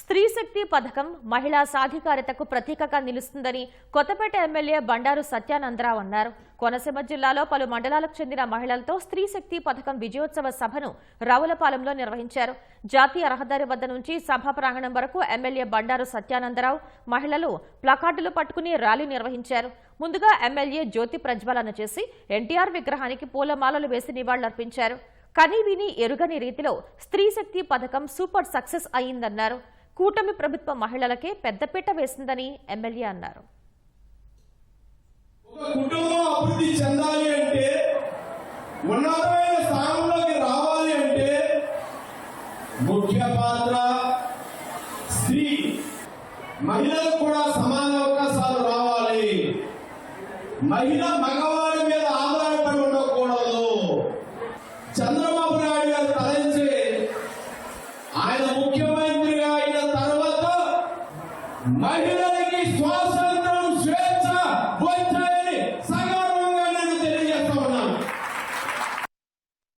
స్త్రీ శక్తి పథకం మహిళా సాధికారతకు ప్రతీకగా నిలుస్తుందని కొత్తపేట ఎమ్మెల్యే బండారు సత్యానందరావు అన్నారు. కోనసీమ జిల్లాలో పలు మండలాలకు చెందిన మహిళలతో స్త్రీ శక్తి పథకం విజయోత్సవ సభను రావులపాలెంలో నిర్వహించారు. జాతీయ రహదారి వద్ద నుంచి సభా ప్రాంగణం వరకు ఎమ్మెల్యే బండారు సత్యానందరావు మహిళలు ప్లకార్డులు పట్టుకుని ర్యాలీ నిర్వహించారు. ముందుగా ఎమ్మెల్యే జ్యోతి ప్రజ్వలన చేసి ఎన్టీఆర్ విగ్రహానికి పూలమాలలు వేసి నివాళులర్పించారు. కనీవిని ఎరుగని రీతిలో స్త్రీ శక్తి పథకం సూపర్ సక్సెస్ అయిందన్నారు. కూటమి ప్రభుత్వ మహిళలకే పెద్దపీట వేసిందని ఎమ్మెల్యే అన్నారు. కుటుంబం అభివృద్ధి చెందాలి అంటే ఉన్నతమైన స్థానంలోకి రావాలి అంటే ముఖ్య పాత్ర స్త్రీ. మహిళలకు కూడా సమాన అవకాశాలు రావాలి. మహిళ మగవాడి మీద ఆధారపడి ఉండకూడదు. చంద్ర మహిళలకి స్వాతంత్రం స్వేచ్ఛ వచ్చాయని